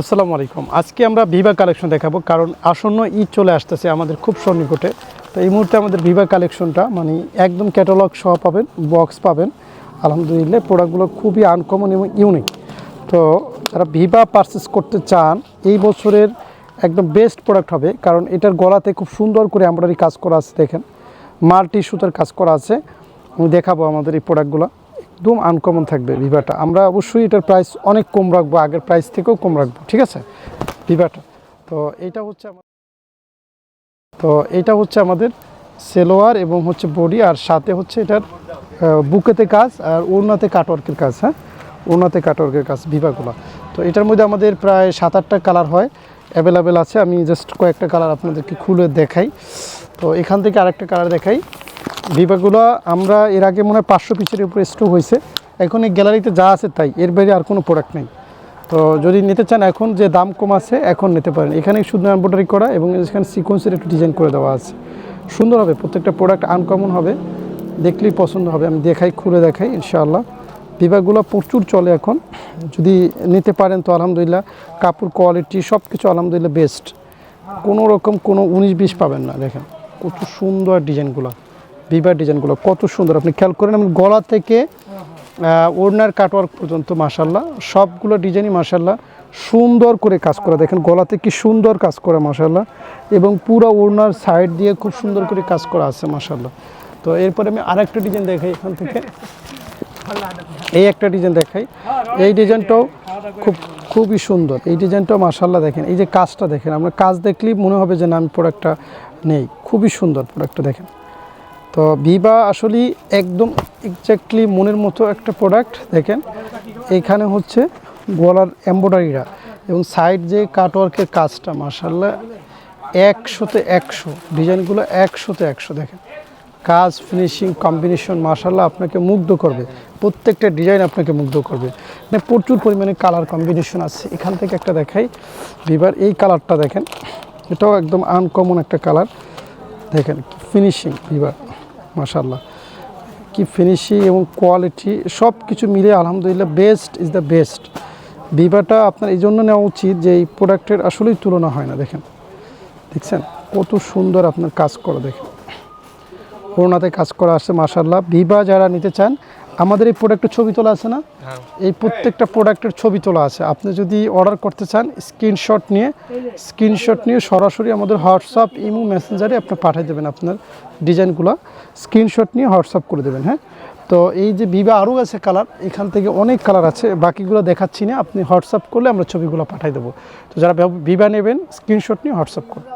আসসালামু আলাইকুম। আজকে আমরা ভিভা কালেকশন দেখাবো, কারণ আসন্ন ঈদ চলে আসতেছে আমাদের খুব সন্নিকটে। তো এই মুহূর্তে আমাদের ভিভা কালেকশনটা মানে একদম ক্যাটালগ সহ পাবেন বক্স পাবেন। আলহামদুলিল্লাহ প্রোডাক্টগুলো খুবই আনকমন এবং ইউনিক তো যারা ভিভা পারচেস করতে চান, এই বছরের একদম বেস্ট প্রোডাক্ট হবে, কারণ এটার গলাতে খুব সুন্দর করে এমব্রয়ডারি কাজ করা আছে, দেখেন। মাল্টি সুতার কাজ করা আছে। আমি দেখাবো আমাদের এই প্রোডাক্টগুলো একদম আনকমন থাকবে ভিভাটা আমরা অবশ্যই এটার প্রাইস অনেক কম রাখব, আগের প্রাইস থেকেও কম রাখব, ঠিক আছে? ভিভাটা তো এটা হচ্ছে আমার তো এটা হচ্ছে আমাদের সেলোয়ার এবং হচ্ছে বডি, আর সাথে হচ্ছে এটার বুকেতে কাজ আর ওড়নাতে কাটওয়ার্কের কাজ হ্যাঁ? ওড়নাতে কাটওয়ার্কের কাজ ভিভাগুলো তো এটার মধ্যে আমাদের প্রায় সাত আটটা কালার হয় অ্যাভেলেবেল আছে। আমি জাস্ট কয়েকটা কালার আপনাদেরকে খুলে দেখাই। তো এখান থেকে আরেকটা কালার দেখাই। ভিভাগুলো আমরা এর আগে মনে হয় পাঁচশো পিসের উপরে স্টক হয়েছে। এখন এই গ্যালারিতে যা আছে তাই, এর বাইরে আর কোনো প্রোডাক্ট নেই। তো যদি নিতে চান, এখন যে দাম কম আছে, এখন নিতে পারেন। এখানে শুধু এম্ব্রয়ডারি করা এবং এখানে সিকোয়েন্সের একটু ডিজাইন করে দেওয়া আছে। সুন্দর হবে, প্রত্যেকটা প্রোডাক্ট আনকমন হবে। দেখলেই পছন্দ হবে। আমি দেখাই, খুলে দেখাই, ইনশাআল্লাহ। বিভাগগুলো প্রচুর চলে এখন। যদি নিতে পারেন তো আলহামদুলিল্লাহ, কাপড় কোয়ালিটি সব কিছু আলহামদুলিল্লাহ বেস্ট কোনো রকম কোনো উনিশ বিশ পাবেন না, দেখেন। কত সুন্দর ডিজাইনগুলো বিবার ডিজাইনগুলো কত সুন্দর। আপনি খেয়াল করেন আমি গলা থেকে ওড়নার কাটওয়ার্ক পর্যন্ত মাসাল্লাহ সবগুলো ডিজাইনই মাসাল্লাহ সুন্দর করে কাজ করা। দেখেন গলাতে কি সুন্দর কাজ করা মাসাল্লাহ এবং পুরো ওড়নার সাইড দিয়ে খুব সুন্দর করে কাজ করা আছে মাসাল্লাহ তো এরপরে আমি আরেকটা ডিজাইন দেখাই এখান থেকে। এই একটা ডিজাইন দেখাই। এই ডিজাইনটাও খুব, খুবই সুন্দর। এই ডিজাইনটাও মাসাল্লাহ দেখেন। এই যে কাজটা দেখেন, আমরা কাজ দেখলেই মনে হবে যে না, আমি প্রোডাক্টটা নেই। খুবই সুন্দর প্রোডাক্টটা দেখেন। তো ভিভা আসলে একদম এক্স্যাক্টলি মনের মতো একটা প্রোডাক্ট দেখেন। এইখানে হচ্ছে গলার এম্ব্রয়ডারিরা এবং সাইড যে কাটওয়ার্কের কাজটা মাসাল্লাহ একশোতে একশো, ডিজাইনগুলো একশোতে একশো, দেখেন। কাজ ফিনিশিং কম্বিনেশন মাসাল্লাহ আপনাকে মুগ্ধ করবে। প্রত্যেকটা ডিজাইন আপনাকে মুগ্ধ করবে। মানে প্রচুর পরিমাণে কালার কম্বিনেশন আছে। এখান থেকে একটা দেখাই। ভিভার এই কালারটা দেখেন। এটাও একদম আনকমন একটা কালার দেখেন ফিনিশিং ভিভার মাসাল্লাহ কি ফিনিশিং এবং কোয়ালিটি সব কিছু মিলে আলহামদুলিল্লাহ বেস্ট ইজ দ্য বেস্ট বিবাটা আপনার এই জন্য নেওয়া উচিত যে এই প্রোডাক্টের আসলেই তুলনা হয় না, দেখেন। দেখছেন? কত সুন্দর আপনার কাজ করা, দেখেন। করোনাতে কাজ করা আসছে মাসাল্লাহ বিবা যারা নিতে চান আমাদের এই প্রোডাক্টের ছবি তোলা আছে না? এই প্রত্যেকটা প্রোডাক্টের ছবি তোলা আছে। আপনি যদি অর্ডার করতে চান স্ক্রিনশট নিয়ে স্ক্রিনশট নিয়ে সরাসরি আমাদের হোয়াটসঅ্যাপ ইমো মেসেঞ্জারে আপনি পাঠিয়ে দেবেন আপনার ডিজাইনগুলো স্ক্রিনশট নিয়ে হোয়াটসঅ্যাপ করে দেবেন হ্যাঁ? তো এই যে ভিভা আরও আছে কালার এখান থেকে অনেক কালার আছে। বাকিগুলো দেখাচ্ছি না আপনি হোয়াটসঅ্যাপ করলে আমরা ছবিগুলো পাঠিয়ে দেবো। তো যারা ভিভা নেবেন স্ক্রিনশট নিয়ে হোয়াটসঅ্যাপ করুন।